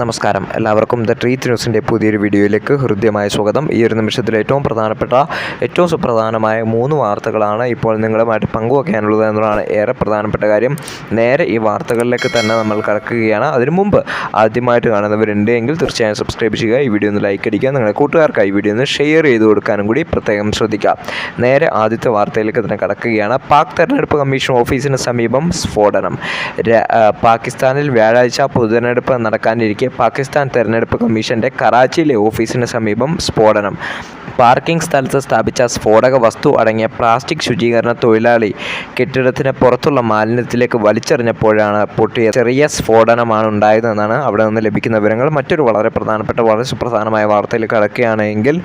നമസ്കാരം. എല്ലാവർക്കും ദ ട്രീത്ത് ന്യൂസിന്റെ പുതിയൊരു വീഡിയോയിലേക്ക് ഹൃദ്യമായ സ്വാഗതം. ഈ ഒരു നിമിഷത്തിൽ ഏറ്റവും പ്രധാനപ്പെട്ട ഏറ്റവും സുപ്രധാനമായ മൂന്ന് വാർത്തകളാണ് ഇപ്പോൾ നിങ്ങളുമായിട്ട് പങ്കുവയ്ക്കാനുള്ളത് എന്നതാണ് ഏറെ പ്രധാനപ്പെട്ട കാര്യം. നേരെ ഈ വാർത്തകളിലേക്ക് തന്നെ നമ്മൾ കടക്കുകയാണ്. അതിനു മുമ്പ് ആദ്യമായിട്ട് കാണുന്നവരുണ്ട് എങ്കിൽ തീർച്ചയായും സബ്സ്ക്രൈബ് ചെയ്യുക ഈ വീഡിയോ ഒന്ന് ലൈക്ക് അടിക്കുക. നിങ്ങളുടെ കൂട്ടുകാർക്കായി ഈ വീഡിയോ ഒന്ന് ഷെയർ ചെയ്ത് കൊടുക്കാനും കൂടി പ്രത്യേകം ശ്രദ്ധിക്കുക നേരെ ആദ്യത്തെ വാർത്തയിലേക്ക് തന്നെ കടക്കുകയാണ്. പാക് തെരഞ്ഞെടുപ്പ് കമ്മീഷൻ ഓഫീസിന് സമീപം സ്ഫോടനം. പാകിസ്ഥാനിൽ വ്യാഴാഴ്ച പൊതുതെരഞ്ഞെടുപ്പ് നടക്കാനിരിക്കെ പാകിസ്ഥാൻ തെരഞ്ഞെടുപ്പ് കമ്മീഷന്റെ കറാച്ചിയിലെ ഓഫീസിന് സമീപം സ്ഫോടനം. പാർക്കിംഗ് സ്ഥലത്ത് സ്ഥാപിച്ച സ്ഫോടക വസ്തു അടങ്ങിയ പ്ലാസ്റ്റിക് ശുചീകരണ തൊഴിലാളി കെട്ടിടത്തിന് പുറത്തുള്ള മാലിന്യത്തിലേക്ക് വലിച്ചെറിഞ്ഞപ്പോഴാണ് പൊട്ടിയ ചെറിയ സ്ഫോടനമാണ് ഉണ്ടായതെന്നാണ് അവിടെ നിന്ന് ലഭിക്കുന്ന വിവരങ്ങൾ. മറ്റൊരു വളരെ പ്രധാനപ്പെട്ട വളരെ സുപ്രധാനമായ വാർത്തയിൽ കടക്കുകയാണെങ്കിൽ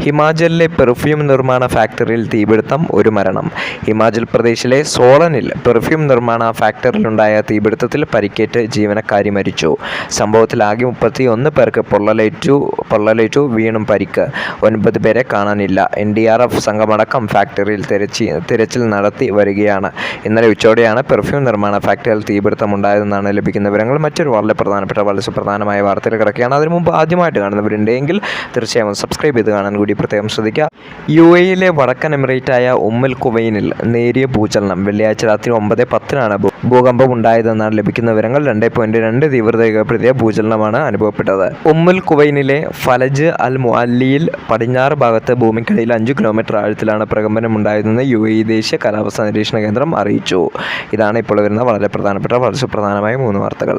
ഹിമാചലിലെ പെർഫ്യൂം നിർമ്മാണ ഫാക്ടറിയിൽ തീപിടുത്തം ഒരു മരണം. ഹിമാചൽ പ്രദേശിലെ സോളനിൽ പെർഫ്യൂം നിർമ്മാണ ഫാക്ടറിയിലുണ്ടായ തീപിടുത്തത്തിൽ പരിക്കേറ്റ് ജീവനക്കാരി മരിച്ചു. സംഭവത്തിൽ ആകെ മുപ്പത്തി ഒന്ന് പേർക്ക് പൊള്ളലേറ്റു പൊള്ളലേറ്റു വീണും പരിക്ക്. ഒൻപത് പേരെ കാണാനില്ല. എൻ ഡി ആർ എഫ് സംഘമടക്കം ഫാക്ടറിയിൽ തിരച്ചി തിരച്ചിൽ നടത്തി വരികയാണ്. ഇന്നലെ ഉച്ചയോടെയാണ് പെർഫ്യൂം നിർമ്മാണ ഫാക്ടറിയിൽ തീപിടുത്തം ഉണ്ടായതെന്നാണ് ലഭിക്കുന്ന വിവരങ്ങൾ. മറ്റൊരു വളരെ പ്രധാനപ്പെട്ട വളരെ സുപ്രധാനമായ വാർത്തയിൽ കിടക്കുകയാണ്. അതിനു മുമ്പ് ആദ്യമായിട്ട് കാണുന്നവരുണ്ടെങ്കിൽ തീർച്ചയായും സബ്സ്ക്രൈബ് ചെയ്ത് കാണാൻ കൂടി പ്രത്യേകം ശ്രദ്ധിക്കുക യു എയിലെ വടക്കൻ എമിറേറ്റായ ഉമ്മൽ കുവൈനിൽ നേരിയ ഭൂചലനം. വെള്ളിയാഴ്ച രാത്രി ഒമ്പത് പത്തിനാണ് ഭൂകമ്പം ഉണ്ടായതെന്നാണ് ലഭിക്കുന്ന വിവരങ്ങൾ. രണ്ട് പോയിന്റ് രണ്ട് തീവ്രത ഭൂചലനമാണ് അനുഭവപ്പെട്ടത്. ഉമ്മൽ കുവൈനിലെ ഫലജ് അൽ മുഅല്ലിയിൽ പടിഞ്ഞാറ് ഭാഗത്ത് ഭൂമിക്കടിയിൽ അഞ്ച് കിലോമീറ്റർ ആഴത്തിലാണ് പ്രകമ്പനം ഉണ്ടായതെന്ന് യു എ ദേശീയ കാലാവസ്ഥാ നിരീക്ഷണ കേന്ദ്രം അറിയിച്ചു. ഇതാണ് ഇപ്പോൾ വരുന്ന വളരെ പ്രധാനപ്പെട്ട വളരെ സുപ്രധാനമായ മൂന്ന് വാർത്തകൾ.